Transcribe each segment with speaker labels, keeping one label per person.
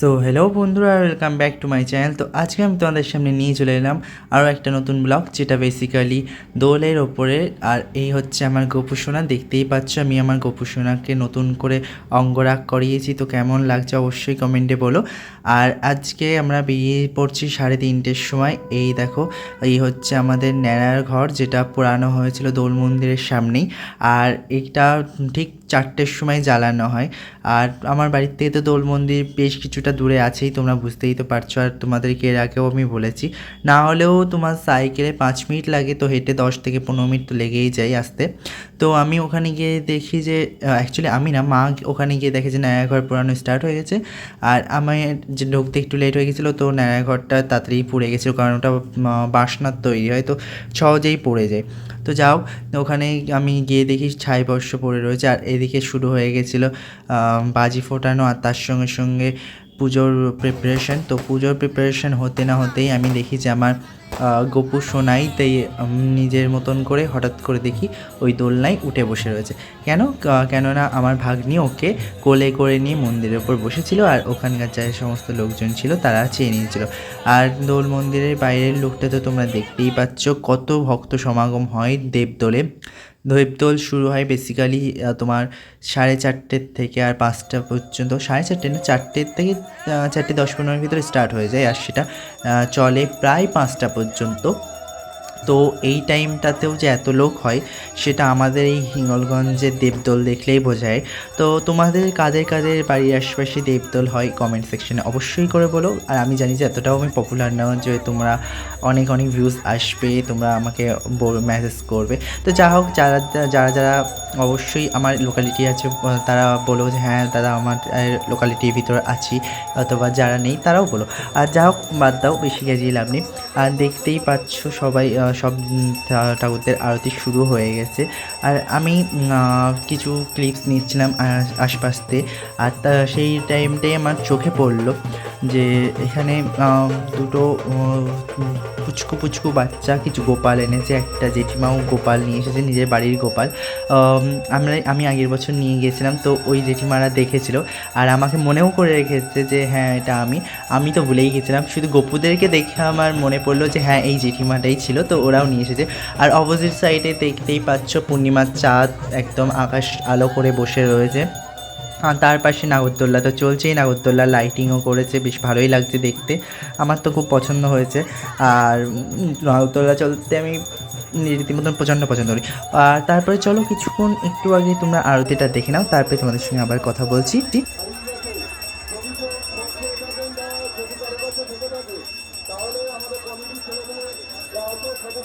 Speaker 1: So hello বন্ধুরা welcome back to my channel তো আজকে আমি তোমাদের সামনে নিয়ে চলে এলাম আরও একটা নতুন ব্লগ যেটা বেসিক্যালি দোলের ওপরে। আর এই হচ্ছে আমার গোপুসোনা দেখতেই পাচ্ছ আমি আমার গোপুসোনাকে নতুন করে অঙ্গরাগ করিয়েছি। তো কেমন লাগছে অবশ্যই কমেন্টে বলো। আর আজকে আমরা বেরিয়ে পড়ছি সাড়ে তিনটের সময়। এই দেখো, এই হচ্ছে আমাদের ন্যাড়ার ঘর, যেটা পুরানো হয়েছিল দোল মন্দিরের সামনেই। আর এটা ঠিক চারটের সময় জ্বালানো হয়। আর আমার বাড়ির থেকে তো দোল মন্দির বেশ কিছুটা দূরে আছেই, তোমরা বুঝতেই তো পারছ। আর তোমাদেরকে এর আগেও আমি বলেছি, না হলেও তোমার সাইকেলে পাঁচ মিনিট লাগে, তো হেঁটে দশ থেকে পনেরো মিনিট তো লেগেই যায় আসতে। তো আমি ওখানে গিয়ে দেখি যে অ্যাকচুয়ালি আমি না, মা ওখানে গিয়ে দেখে যে নায়াঘর পুরানো স্টার্ট হয়ে গেছে। আর আমার যে ঢুকতে একটু লেট হয়ে গেছিল, তো নায়াঘরটা তাড়াতাড়ি পুড়ে গেছিল, কারণ ওটা বাসনার তৈরি হয়, তো সহজেই পড়ে যায়। তো যাও, ওখানে আমি গিয়ে দেখি ছাই বর্ষ পড়ে রয়েছে, আর এদিকে শুরু হয়ে গেছিল বাজি ফোটানো আর তার সঙ্গে সঙ্গে পুজোর প্রিপারেশন তো পুজোর প্রিপারেশন হতে না হতেই আমি দেখি যে আমার গপু সোনাই তাই নিজের মতন করে হঠাৎ করে দেখি ওই দোলনায় উঠে বসে রয়েছে। কেন? কেননা আমার ভাগ্নি ওকে কোলে করে নিয়ে মন্দিরের ওপর বসেছিল আর ওখানকার যে সমস্ত লোকজন ছিল তারা চেয়ে নিয়েছিল। আর দোল মন্দিরের বাইরের লোকটা তো তোমরা দেখতেই পাচ্ছ, কত ভক্ত সমাগম হয় দেবদোলে। দেবদোল শুরু হয় বেসিক্যালি তোমার সাড়ে চারটের থেকে আর পাঁচটা পর্যন্ত, সাড়ে চারটে না, চারটের থেকে চারটে দশ পনেরোর ভিতরে স্টার্ট হয়ে যায়। আর সেটা চলে প্রায় পাঁচটা পর্যন্ত। তো এই টাইমটাতেও যে এত লোক হয়, সেটা আমাদের এই হিঙ্গলগঞ্জের দেবদোল দেখলেই বোঝায়। তো তোমাদের কাদের কাদের বাড়ির আশেপাশে দেবদোল হয় কমেন্ট সেকশনে অবশ্যই করে বলো। আর আমি জানি যে এতটাও আমি পপুলার না যে তোমরা অনেক অনেক ভিউজ আসবে, তোমরা আমাকে মেসেজ করবে। তো যা হোক, যারা যারা যারা অবশ্যই আমার লোকালিটি আছে, তারা বলো যে হ্যাঁ দাদা আমার লোকালিটির ভিতরে আছি, অথবা যারা নেই, তারাও বলো। আর যা হোক, বাদ দাও, বেশি গেজিয়ে লাভ নেই। আর দেখতেই পাচ্ছ সবাই সব ঠাকুরদের আরতি শুরু হয়ে গেছে। আর আমি কিছু ক্লিপস নিচ্ছিলাম আশপাশতে। আর সেই টাইমটাই আমার চোখে পড়ল যে এখানে দুটো পুচকু পুচকু বাচ্চা, কিছু গোপাল এনেছে। একটা জেঠিমাও গোপাল নিয়ে এসেছে, নিজের বাড়ির গোপাল। আমরা, আমি আগের বছর নিয়ে গিয়েছিলাম তো ওই জেঠিমারা দেখেছিল। আর আমাকে মনেও করে রেখেছে যে হ্যাঁ এটা আমি। আমি তো ভুলেই গেছিলাম। শুধু গপুদেরকে দেখে আমার মনে পড়ল যে হ্যাঁ এই জেঠিমাটাই ছিল। তো ওরাও নিয়ে এসেছে। আর অপোজিট সাইডে দেখতেই পাচ্ছ পূর্ণিমার চাঁদ একদম আকাশ আলো করে বসে রয়েছে। আর তার পাশে নাগরদোল্লা তো চলছেই, নাগরদোল্লা লাইটিংও করেছে, বেশ ভালোই লাগছে দেখতে। আমার তো খুব পছন্দ হয়েছে। আর নাগরদোল্লা চলতে আমি রীতিমতন প্রচণ্ড পছন্দ করি। আর তারপরে চলো কিছুক্ষণ একটু আগে তোমরা আরতিটা দেখে নাও, তারপরে তোমাদের সঙ্গে আবার কথা বলছি।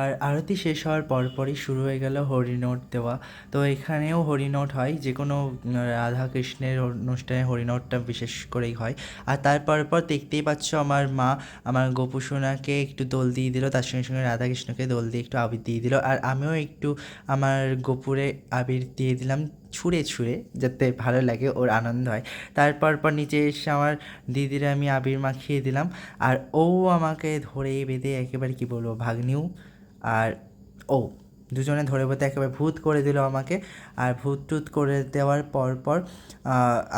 Speaker 1: আর আরতি শেষ হওয়ার পরপরই শুরু হয়ে গেল হরিনোট দেওয়া। তো এখানেও হরিনোট হয় যে কোনো রাধা কৃষ্ণের অনুষ্ঠানে হরিনোটটা বিশেষ করেই হয়। আর তারপর পর দেখতেই পাচ্ছ আমার মা আমার গোপুসোনাকে একটু দোল দিয়ে দিল, তার সঙ্গে সঙ্গে রাধা কৃষ্ণকে দোল দিয়ে একটু আবির দিয়ে দিল। আর আমিও একটু আমার গোপুরে আবির দিয়ে দিলাম ছুঁড়ে ছুঁড়ে, যাতে ভালো লাগে, ওর আনন্দ হয়। তারপর পর নিচে এসে আমার দিদিরা আমি আবির মাখিয়ে দিলাম। আর ও আমাকে ধরে বেঁধে একেবারে কি বলব, ভাগ্নিও আর, ও, দুজনে ধরে বেঁধে একেবারে ভূত করে দিল আমাকে। আর ভূত টুত করে দেওয়ার পর পর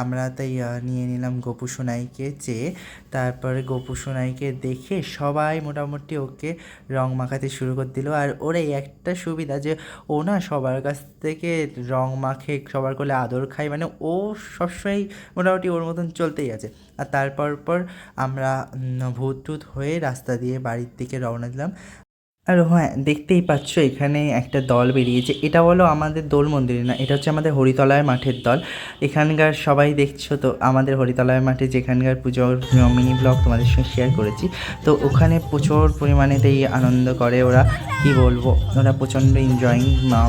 Speaker 1: আমরা তাই নিয়ে নিলাম গোপু সোনাইকে চেয়ে। তারপরে গোপু সোনাইকে দেখে সবাই মোটামুটি ওকে রং মাখাতে শুরু করে দিল। আর ওর এই একটা সুবিধা যে, ও না সবার কাছ থেকে রং মাখে, সবার করলে আদর খায় মানে ও সবসময় মোটামুটি ওর মতন চলতেই আছে। আর তারপর পর আমরা ভূত টুত হয়ে রাস্তা দিয়ে বাড়ির দিকে রওনা দিলাম। আর হ্যাঁ দেখতেই পাচ্ছ এখানে একটা দল বেরিয়েছে। এটা বলো আমাদের দোল মন্দিরে না, এটা হচ্ছে আমাদের হরিতলায় মাঠের দল। এখানকার সবাই দেখছ তো, আমাদের হরিতলায় মাঠে যেখানকার পুজোর মিনি ব্লগ তোমাদের সঙ্গে শেয়ার করেছি। তো ওখানে প্রচুর পরিমাণেতেই আনন্দ করে ওরা, কি বলব, ওরা প্রচণ্ড এনজয়িং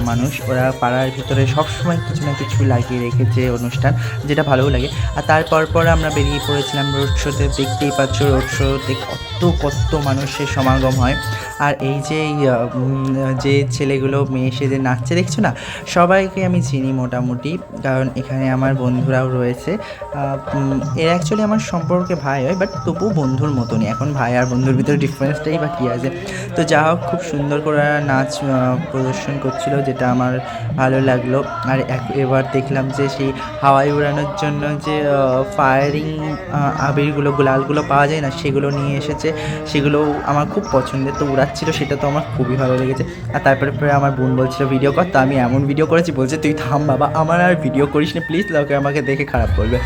Speaker 1: মানুষ। ওরা পাড়ার ভিতরে সবসময় কিছু না কিছু লাগিয়ে রেখেছে অনুষ্ঠান, যেটা ভালোও লাগে। আর তারপর পর আমরা বেরিয়ে পড়েছিলাম রোড শোতে, দেখতেই পাচ্ছ রোড শোতে কত কত মানুষের সমাগম হয়। আর এই যে যে ছেলেগুলো, মেয়ে সেজে নাচছে, দেখছ না? সবাইকে আমি চিনি মোটামুটি, কারণ এখানে আমার বন্ধুরাও রয়েছে। এরা অ্যাকচুয়ালি আমার সম্পর্কে ভাই হয় বাট তবুও বন্ধুর মতনই। এখন ভাই আর বন্ধুর ভিতরে ডিফারেন্সটাই বা কী আছে? তো যা হোক, খুব সুন্দর করে নাচ প্রদর্শন করছিল, যেটা আমার ভালো লাগল। আর এবার দেখলাম যে সেই হাওয়াই উড়ানোর জন্য যে ফায়ারিং আবিরগুলো, গুলালগুলো পাওয়া যায় না, সেগুলো নিয়ে এসেছে। সেগুলো আমার খুব পছন্দের। তো উড়াচ্ছিল সেটা তো আমার খুবই ভালো লেগেছে আর তারপরে পরে আমার বোন বলছিল ভিডিও কর তো আমি এমন ভিডিও করেছি বলছে তুই থাম বাবা আমার আর ভিডিও করিস না প্লিজ লোকে আমাকে দেখে খারাপ করবে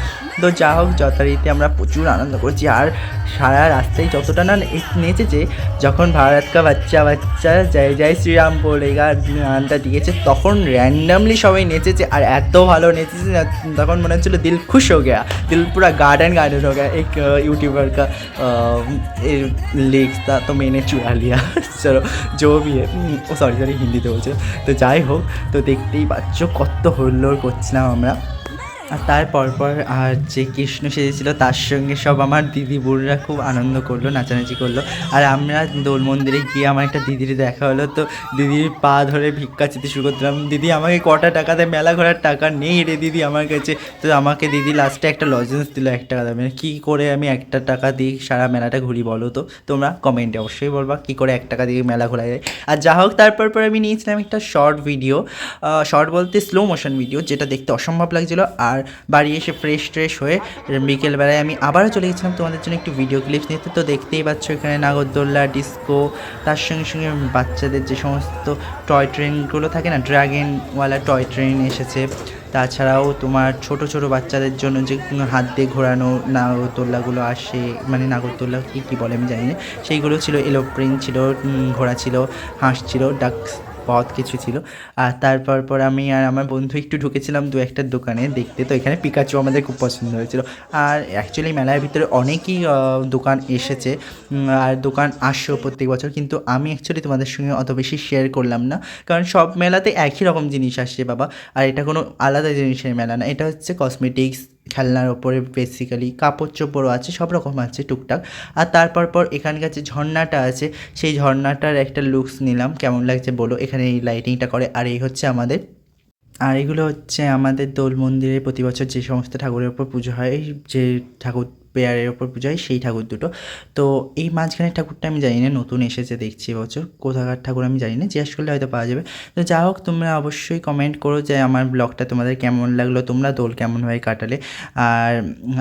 Speaker 1: তো যা হোক যথারীতি আমরা প্রচুর আনন্দ করছি আর সারা রাস্তায় যতটা না নে- নেচেছে যখন ভারত কা বাচ্চা বাচ্চা জয় জয় শ্রীরাম বলেগা গানটা দিয়েছে তখন র্যান্ডামলি সবাই নেচেছে আর এত ভালো নেচেছে না তখন মনে হচ্ছিলো দিল খুশ হো গয়া दिल पूरा गार्डन गार्डन हो गया एक यूट्यूबर का लिरिक्स था तो मैंने चुरा लिया চলো, জো বিয়ে ও সরি সরি হিন্দিতে বলছে তো যাই হোক, তো দেখতেই পাচ্ছ কত হল্লোর করছিলাম আমরা। আর তারপর পর আর যে কৃষ্ণ সেজেছিল, তার সঙ্গে সব আমার দিদি বোনরা খুব আনন্দ করল, নাচানাচি করল। আর আমরা দোল মন্দিরে গিয়ে আমার একটা দিদির দেখা হলো, তো দিদির পা ধরে ভিক্ষা চেতে শুরু করছিলাম দিদি, আমাকে কটা টাকাতে মেলা ঘোরার টাকা নেই রে দিদি আমার কাছে। তো আমাকে দিদি লাস্টে একটা লজেন্স দিল, এক টাকা দামে কী করে আমি একটা টাকা দিয়ে সারা মেলাটা ঘুরি বলো তো? তোমরা কমেন্টে অবশ্যই বলবা, কী করে এক টাকা দিয়ে মেলা ঘোরা যায়? আর যা হোক, তারপর পর আমি নিয়েছিলাম একটা শর্ট ভিডিও শর্ট বলতে স্লো মোশন ভিডিও যেটা দেখতে অসম্ভব লাগছিল। আর বাড়ি এসে ফ্রেশ ট্রেশ হয়ে বিকেলবেলায় আমি আবারও চলে গেছিলাম তোমাদের জন্য একটু ভিডিও ক্লিপস নিতে। তো দেখতেই পাচ্ছ এখানে নাগরদোল্লা ডিস্কো তার সঙ্গে সঙ্গে বাচ্চাদের যে সমস্ত টয় ট্রেনগুলো থাকে না ড্রাগনওয়ালা টয় ট্রেন এসেছে। তাছাড়াও তোমার ছোট ছোট বাচ্চাদের জন্য যে হাত দিয়ে ঘোরানো নাগরদোল্লাগুলো আসে মানে নাগরদোল্লা কী কী বলে আমি জানি না। সেইগুলো ছিল এলোপ্রেন ছিল ঘোড়া ছিল, হাঁস ছিল ডাক বহুত কিছু ছিল। আর তারপর পর আমি আর আমার বন্ধু একটু ঢুকেছিলাম দু একটা দোকানে। দেখতে তো এখানে পিকাচু আমাদের খুব পছন্দ হয়েছিল। আর অ্যাকচুয়ালি মেলার ভিতরে অনেকই দোকান এসেছে। আর দোকান আসছেও প্রত্যেক বছর। কিন্তু আমি অ্যাকচুয়ালি তোমাদের সঙ্গে অত বেশি শেয়ার করলাম না। কারণ সব মেলাতে একই রকম জিনিস আসছে বাবা। আর এটা কোনো আলাদা জিনিসের মেলা না। এটা হচ্ছে কসমেটিক্স খেলনার ওপরে বেসিক্যালি কাপড় চোপড়ও আছে, সব রকম আছে টুকটাক। আর তারপর পর এখানকার যে ঝর্ণাটা আছে, সেই ঝর্ণাটার একটা লুকস নিলাম, কেমন লাগছে বলো? এখানে এই লাইটিংটা করে, আর এই হচ্ছে আমাদের। আর এগুলো হচ্ছে আমাদের দোল মন্দিরে প্রতি বছর যে সমস্ত ঠাকুরের ওপর পুজো হয় যে ঠাকুর পেয়ারের ওপর পুজো হয়, সেই ঠাকুর দুটো। তো এই মাঝখানের ঠাকুরটা আমি জানি না, নতুন এসেছে, দেখছি এবছর কোথাকার ঠাকুর আমি জানি না, জিজ্ঞেস করলে হয়তো পাওয়া যাবে। তো যা হোক, তোমরা অবশ্যই কমেন্ট করো যে আমার ব্লগটা তোমাদের কেমন লাগল, তোমরা দোল কেমনভাবে কাটালে। আর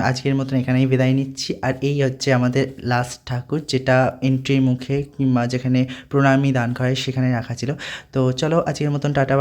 Speaker 1: আজকের মতন এখানেই বিদায় নিচ্ছি। আর এই হচ্ছে আমাদের লাস্ট ঠাকুর, যেটা এন্ট্রির মুখে কিংবা যেখানে প্রণামী দান করে, সেখানে রাখা ছিল। তো চলো, আজকের মতন টাটা